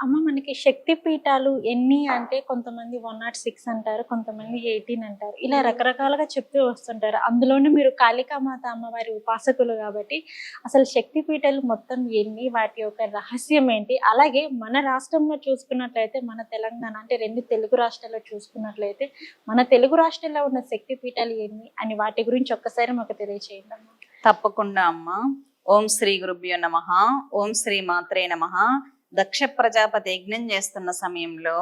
అమ్మ మనకి శక్తి పీఠాలు ఎన్ని అంటే కొంతమంది వన్ నాట్ సిక్స్ అంటారు కొంతమంది ఎయిటీన్ అంటారు. ఇలా రకరకాలుగా చెప్తూ వస్తుంటారు. అందులోనే మీరు కాళికామాత అమ్మవారి ఉపాసకులు కాబట్టి అసలు శక్తి పీఠాలు మొత్తం ఎన్ని వాటి యొక్క రహస్యం ఏంటి? అలాగే మన రాష్ట్రంలో చూసుకున్నట్లయితే మన తెలంగాణ అంటే రెండు తెలుగు రాష్ట్రాల్లో చూసుకున్నట్లయితే మన తెలుగు రాష్ట్రాల్లో ఉన్న శక్తి పీఠాలు ఎన్ని అని వాటి గురించి ఒక్కసారి మాకు తెలియచేయండి అమ్మ. తప్పకుండా అమ్మ. ఓం శ్రీ గురుభ్యో నమ. ఓం శ్రీ మాత్రే నమ. దక్ష ప్రజాపతి యజ్ఞం చేస్తున్న సమయంలో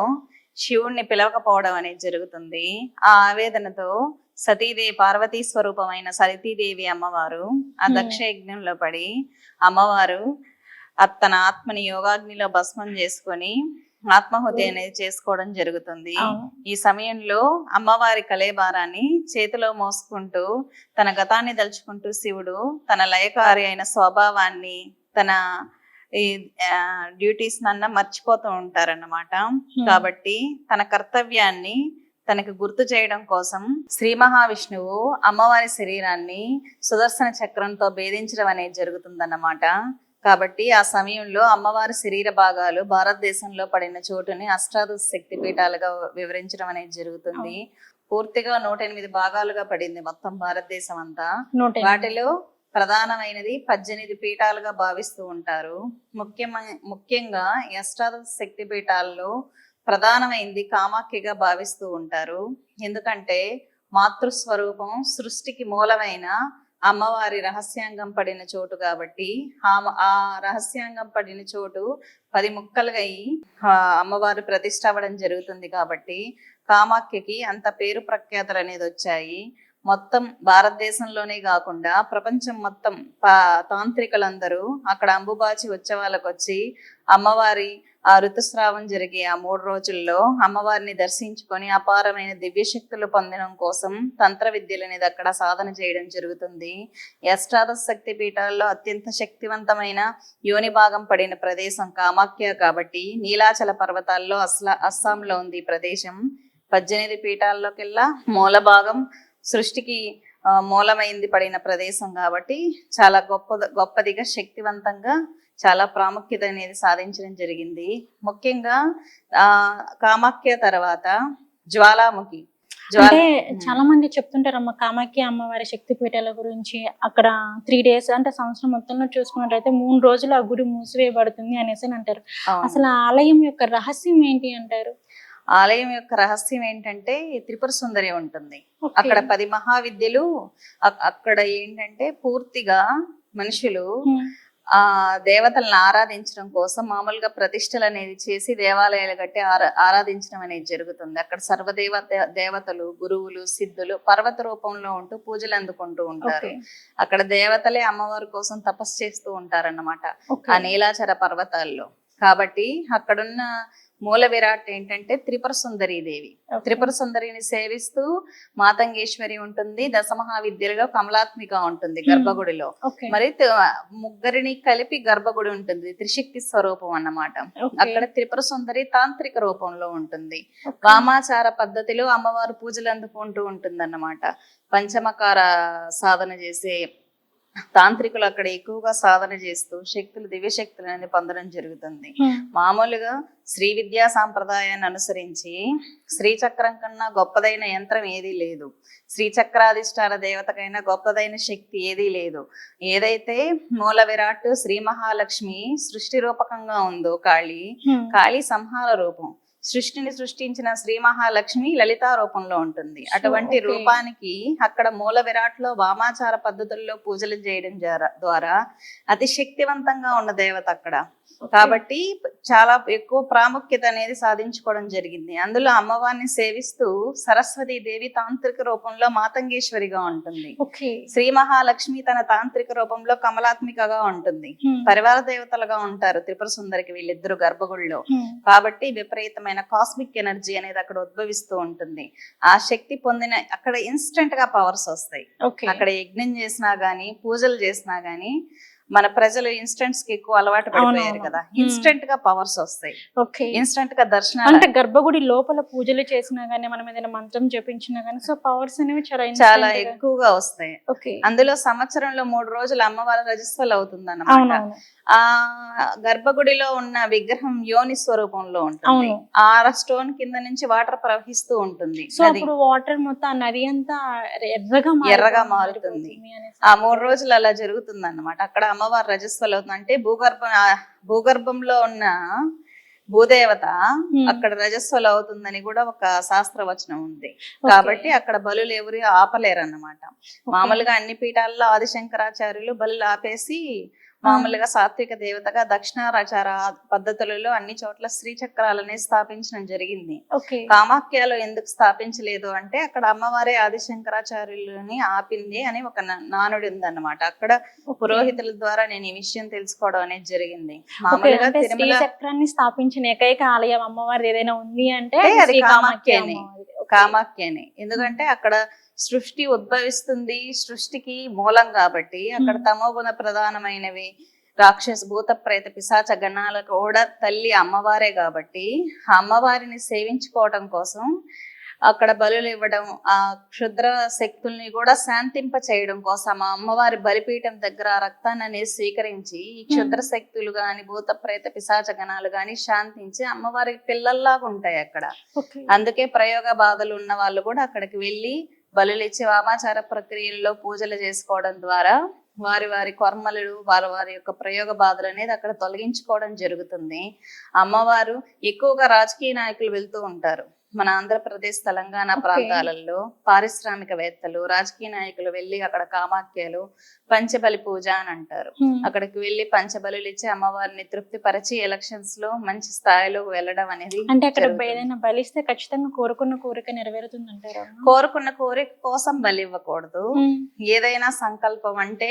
శివుణ్ణి పిలవకపోవడం అనేది జరుగుతుంది ఆ ఆవేదనతో సతీదేవి పార్వతీ స్వరూపమైన సతీదేవి అమ్మవారు ఆ. దక్ష యజ్ఞంలో పడి అమ్మవారు తన ఆత్మని యోగాగ్నిలో భస్మం చేసుకొని ఆత్మాహుతి అనేది చేసుకోవడం జరుగుతుంది. ఈ సమయంలో అమ్మవారి కలేబారాన్ని చేతిలో మోసుకుంటూ తన గతాన్ని దలుచుకుంటూ శివుడు తన లయకారి అయిన స్వభావాన్ని తన ఈ డ్యూటీస్ నన్న మర్చిపోతూ ఉంటారన్నమాట. కాబట్టి తన కర్తవ్యాన్ని తనకు గుర్తు చేయడం కోసం శ్రీ మహావిష్ణువు అమ్మవారి శరీరాన్ని సుదర్శన చక్రంతో భేదించడం అనేది జరుగుతుందన్నమాట. కాబట్టి ఆ సమయంలో అమ్మవారి శరీర భాగాలు భారతదేశంలో పడిన చోటుని అష్టాదశ శక్తి పీఠాలుగా వివరించడం అనేది జరుగుతుంది. పూర్తిగా నూట ఎనిమిది భాగాలుగా పడింది మొత్తం భారతదేశం అంతా. వాటిలో ప్రధానమైనది పద్దెనిమిది పీఠాలుగా భావిస్తూ ఉంటారు. ముఖ్యమై ముఖ్యంగా ఈ అష్టాదశ శక్తి పీఠాల్లో ప్రధానమైంది కామాఖ్యగా భావిస్తూ ఉంటారు. ఎందుకంటే మాతృస్వరూపం సృష్టికి మూలమైన అమ్మవారి రహస్యాంగం పడిన చోటు కాబట్టి ఆ ఆ రహస్యాంగం పడిన చోటు పది ముక్కలుగా అయి అమ్మవారు ప్రతిష్ట అవ్వడం జరుగుతుంది కాబట్టి కామాఖ్యకి అంత పేరు ప్రఖ్యాతలు అనేది వచ్చాయి. మొత్తం భారతదేశంలోనే కాకుండా ప్రపంచం మొత్తం పా- తాంత్రికులందరూ అక్కడ అంబుబాచి ఉత్సవాలకు వచ్చి అమ్మవారి ఆ ఋతుస్రావం జరిగే ఆ మూడు రోజుల్లో అమ్మవారిని దర్శించుకొని అపారమైన దివ్య శక్తులు పొందడం కోసం తంత్ర విద్యలు అనేది అక్కడ సాధన చేయడం జరుగుతుంది. అష్టాదశ శక్తి పీఠాల్లో అత్యంత శక్తివంతమైన యోని భాగం పడిన ప్రదేశం కామాఖ్య కాబట్టి నీలాచల పర్వతాల్లో అస్లా అస్సాంలో ఉంది ఈ ప్రదేశం. పద్దెనిమిది పీఠాల్లోకెల్లా మూల భాగం సృష్టికి మూలమైంది పడిన ప్రదేశం కాబట్టి చాలా గొప్ప గొప్పదిగా శక్తివంతంగా చాలా ప్రాముఖ్యత అనేది సాధించడం జరిగింది. ముఖ్యంగా ఆ కామాఖ్య తర్వాత జ్వాలాముఖి. జ్వాల అంటే చాలా మంది చెప్తుంటారు అమ్మ కామాఖ్య అమ్మవారి శక్తి పీఠాల గురించి అక్కడ త్రీ డేస్ అంటే సంవత్సరం మొత్తంలో చూసుకున్నట్టయితే మూడు రోజులు ఆ గుడి మూసివేయబడుతుంది అనేసి అని అంటారు. అసలు ఆ ఆలయం యొక్క రహస్యం ఏంటి అంటారు? ఆలయం యొక్క రహస్యం ఏంటంటే త్రిపుర సుందరి ఉంటుంది. అక్కడ పది మహావిద్యలు అక్- అక్కడ ఏంటంటే పూర్తిగా మనుషులు. ఆ దేవతలను ఆరాధించడం కోసం మామూలుగా ప్రతిష్టలు అనేది చేసి దేవాలయాలు కట్టి ఆరా ఆరాధించడం అనేది జరుగుతుంది అక్కడ సర్వదేవ దేవతలు గురువులు సిద్ధులు పర్వత రూపంలో ఉంటూ పూజలు అందుకుంటూ ఉంటారు. అక్కడ దేవతలే అమ్మవారి కోసం తపస్సు చేస్తూ ఉంటారన్నమాట. ఆ నీలాచల పర్వతాల్లో కాబట్టి అక్కడున్న మూల విరాట్ ఏంటంటే త్రిపుర సుందరీ దేవి. త్రిపుర సుందరిని సేవిస్తూ మాతంగేశ్వరి ఉంటుంది దశమహావిద్యలో కమలాత్మిక ఉంటుంది గర్భగుడిలో. మరి ముగ్గురిని కలిపి గర్భగుడి ఉంటుంది త్రిశక్తి స్వరూపం అన్నమాట. అక్కడ త్రిపుర సుందరి తాంత్రిక రూపంలో ఉంటుంది. వామాచార పద్ధతిలో అమ్మవారు పూజలు అందుకుంటూ ఉంటుంది అన్నమాట పంచమకార సాధన చేసే తాంత్రికులు అక్కడ ఎక్కువగా సాధన చేస్తూ శక్తులు దివ్య శక్తులు అనేది పొందడం జరుగుతుంది Hmm. మామూలుగా శ్రీ విద్యా సాంప్రదాయాన్ని అనుసరించి శ్రీచక్రం కన్నా గొప్పదైన యంత్రం ఏదీ లేదు శ్రీచక్రాధిష్టాన దేవతకైనా గొప్పదైన శక్తి ఏదీ లేదు ఏదైతే మూల విరాట్ శ్రీ మహాలక్ష్మి సృష్టి రూపకంగా ఉందో కాళీ Hmm. కాళీ సంహార రూపం సృష్టిని సృష్టించిన శ్రీ మహాలక్ష్మి లలితా రూపంలో ఉంటుంది అటువంటి. రూపానికి అక్కడ మూల విరాట్లో వామాచార పద్ధతుల్లో పూజలు చేయడం ద్వారా అతి శక్తివంతంగా ఉన్న దేవత అక్కడ కాబట్టి చాలా ఎక్కువ ప్రాముఖ్యత అనేది సాధించుకోవడం జరిగింది అందులో అమ్మవారిని సేవిస్తూ సరస్వతి దేవి తాంత్రిక రూపంలో మాతంగేశ్వరిగా ఉంటుంది. శ్రీ మహాలక్ష్మి తన తాంత్రిక రూపంలో కమలాత్మికగా ఉంటుంది Hmm. పరివార దేవతలుగా ఉంటారు త్రిపుర సుందరికి వీళ్ళిద్దరు గర్భగుడిలో Hmm. కాబట్టి విపరీతమైన కాస్మిక్ ఎనర్జీ అనేది అక్కడ ఉద్భవిస్తూ ఉంటుంది ఆ శక్తి పొందిన అక్కడ ఇన్స్టెంట్గా పవర్స్ వస్తాయి. అక్కడ యజ్ఞం చేసినా గానీ పూజలు చేసినా గానీ మన ప్రజలు ఇన్స్టెంట్స్కి ఎక్కువ అలవాటు పడిపోయారు. కదా. ఇన్స్టెంట్గా పవర్స్ వస్తాయి. ఓకే. ఇన్స్టెంట్గా దర్శనాలు అంటే గర్భగుడి లోపల పూజలు చేసినా గానీ మనం ఏదైనా మంత్రం జపించినా గానీ సో పవర్స్ అనేవి చాలా చాలా ఎక్కువగా వస్తాయి. ఓకే. అందులో సంవత్సరంలో మూడు రోజులు అమ్మవారి రజస్వలు అవుతుంది అన్నమాట ఆ గర్భగుడిలో ఉన్న విగ్రహం యోని స్వరూపంలో ఉంటుంది. ఆ స్టోన్ కింద నుంచి వాటర్ ప్రవహిస్తూ ఉంటుంది సో అప్పుడు వాటర్ మొత్తం నది అంతా ఎర్రగా ఎర్రగా మారుతుంది. ఆ మూడు రోజులు అలా జరుగుతుంది అన్నమాట అక్కడ అమ్మవారి రజస్వలు అవుతుంది అంటే భూగర్భం భూగర్భంలో ఉన్న భూదేవత. అక్కడ రజస్వలు అవుతుందని కూడా ఒక శాస్త్రవచనం ఉంది. కాబట్టి అక్కడ బలులు ఎవరు ఆపలేరు అన్నమాట మామూలుగా అన్ని పీఠాల్లో ఆదిశంకరాచార్యులు బలులు ఆపేసి మామూలుగా సాత్విక దేవతగా దక్షిణారాచార పద్ధతులలో అన్ని చోట్ల శ్రీ చక్రాలని స్థాపించడం జరిగింది. కామాఖ్యలో ఎందుకు స్థాపించలేదు అంటే అక్కడ అమ్మవారే ఆదిశంకరాచార్యులని ఆపింది అని ఒక నానుడి ఉందన్నమాట. అక్కడ పురోహితుల ద్వారా నేను ఈ విషయం తెలుసుకోవడం అనేది జరిగింది. మామూలుగా శ్రీ చక్రాన్ని స్థాపించిన ఏకైక ఆలయం అమ్మవారి ఏదైనా ఉంది అంటే అది కామాఖ్యనే. కామాఖ్యని ఎందుకంటే అక్కడ సృష్టి ఉద్భవిస్తుంది సృష్టికి మూలం కాబట్టి అక్కడ. తమోగుణ ప్రధానమైనవి రాక్షస భూత ప్రేత పిశాచ గణాలకు కూడా తల్లి అమ్మవారే కాబట్టి ఆ అమ్మవారిని సేవించుకోవటం కోసం అక్కడ బలులు ఇవ్వడం ఆ క్షుద్ర శక్తుల్ని కూడా శాంతింప చేయడం కోసం ఆ అమ్మవారి బలిపీఠం దగ్గర ఆ రక్తాన్ని అనేది స్వీకరించి ఈ క్షుద్ర శక్తులు గాని భూత ప్రేత పిశాచ గణాలు గాని శాంతించి అమ్మవారికి పిల్లల్లాగా ఉంటాయి అక్కడ. అందుకే ప్రయోగ బాధలు ఉన్న వాళ్ళు కూడా అక్కడికి వెళ్ళి బలులు ఇచ్చి వామాచార ప్రక్రియల్లో పూజలు చేసుకోవడం ద్వారా వారి వారి కర్మలు వారి వారి యొక్క ప్రయోగ బాధలు అనేది అక్కడ తొలగించుకోవడం జరుగుతుంది. అమ్మవారు ఎక్కువగా రాజకీయ నాయకులు వెళ్తూ ఉంటారు. మన ఆంధ్రప్రదేశ్ తెలంగాణ. ప్రాంతాలలో పారిశ్రామికవేత్తలు రాజకీయ నాయకులు వెళ్ళి అక్కడ కామాఖ్యలు పంచబలి పూజ అని అంటారు. అక్కడికి వెళ్ళి పంచబలులు ఇచ్చి అమ్మవారిని తృప్తిపరిచి ఎలక్షన్స్లో మంచి స్థాయిలో వెళ్ళడం అనేది అంటే అక్కడ. ఏదైనా బలిస్తే ఖచ్చితంగా కోరుకున్న కోరిక నెరవేరుతుంది అంటారా కోరుకున్న కోరిక కోసం బలి ఇవ్వకూడదు ఏదైనా సంకల్పం అంటే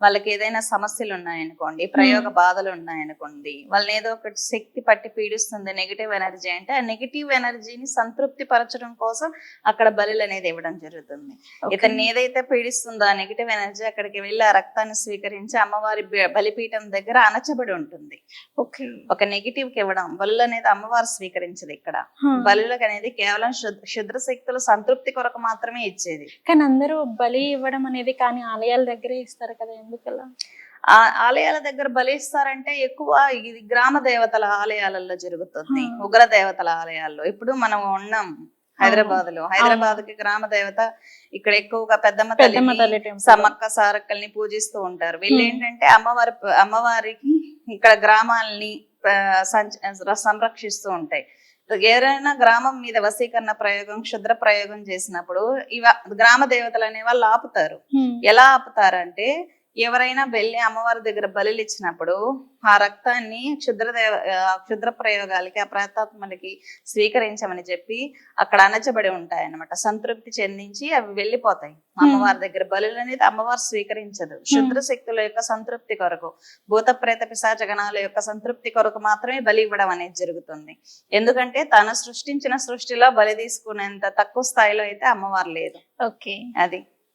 వాళ్ళకి ఏదైనా సమస్యలు ఉన్నాయనుకోండి ప్రయోగ బాధలు ఉన్నాయనుకోండి వాళ్ళని ఏదో ఒకటి శక్తి పట్టి పీడిస్తుంది నెగిటివ్ ఎనర్జీ అంటే ఆ నెగిటివ్ ఎనర్జీని సంతృప్తి పరచడం కోసం అక్కడ బలులు అనేది ఇవ్వడం జరుగుతుంది. ఇతన్ని ఏదైతే పీడిస్తుందో ఆ నెగిటివ్ ఎనర్జీ అక్కడికి వెళ్ళి ఆ రక్తాన్ని స్వీకరించి అమ్మవారి బలిపీఠం దగ్గర అణచబడి ఉంటుంది. ఓకే. ఒక నెగిటివ్కి ఇవ్వడం బలు అనేది అమ్మవారు స్వీకరించదు ఇక్కడ. బలులకు అనేది కేవలం శుద్ర శక్తులు సంతృప్తి కొరకు మాత్రమే ఇచ్చేది. కానీ అందరూ బలి ఇవ్వడం అనేది కానీ ఆలయాల దగ్గరే ఇస్తారు కదా ఎందుకలా ఆ ఆలయాల దగ్గర బలిస్తారంటే ఎక్కువ ఇది గ్రామ దేవతల ఆలయాలలో జరుగుతుంది. ఉగ్ర దేవతల ఆలయాల్లో. ఇప్పుడు మనం ఉన్నాం హైదరాబాద్లో హైదరాబాద్కి గ్రామ దేవత ఇక్కడ ఎక్కువగా పెద్దమ్మ తల్లి సమ్మక్క సారక్కల్ని పూజిస్తూ ఉంటారు. వీళ్ళు. ఏంటంటే అమ్మవారి అమ్మవారికి ఇక్కడ గ్రామాలని సంరక్షిస్తూ ఉంటాయి. ఏదైనా గ్రామం మీద వశీకరణ ప్రయోగం క్షుద్ర ప్రయోగం చేసినప్పుడు ఇవ గ్రామ దేవతలు అనే వాళ్ళు ఆపుతారు ఎలా ఆపుతారంటే ఎవరైనా వెళ్ళి అమ్మవారి దగ్గర బలులు ఇచ్చినప్పుడు ఆ రక్తాన్ని క్షుద్ర దేవ ఆ క్షుద్ర ప్రయోగాలకి ఆ ప్రేతాత్మలకి స్వీకరించమని చెప్పి అక్కడ అణచబడి ఉంటాయి అన్నమాట సంతృప్తి చెందించి అవి వెళ్ళిపోతాయి. అమ్మవారి దగ్గర బలులు అనేది అమ్మవారు స్వీకరించదు. క్షుద్ర శక్తుల యొక్క సంతృప్తి కొరకు భూత ప్రేత పిశాచ గణాల యొక్క సంతృప్తి కొరకు మాత్రమే బలి ఇవ్వడం అనేది జరుగుతుంది. ఎందుకంటే తను సృష్టించిన సృష్టిలో బలి తీసుకునేంత తక్కువ స్థాయిలో అయితే అమ్మవారు లేదు. ఓకే. అది.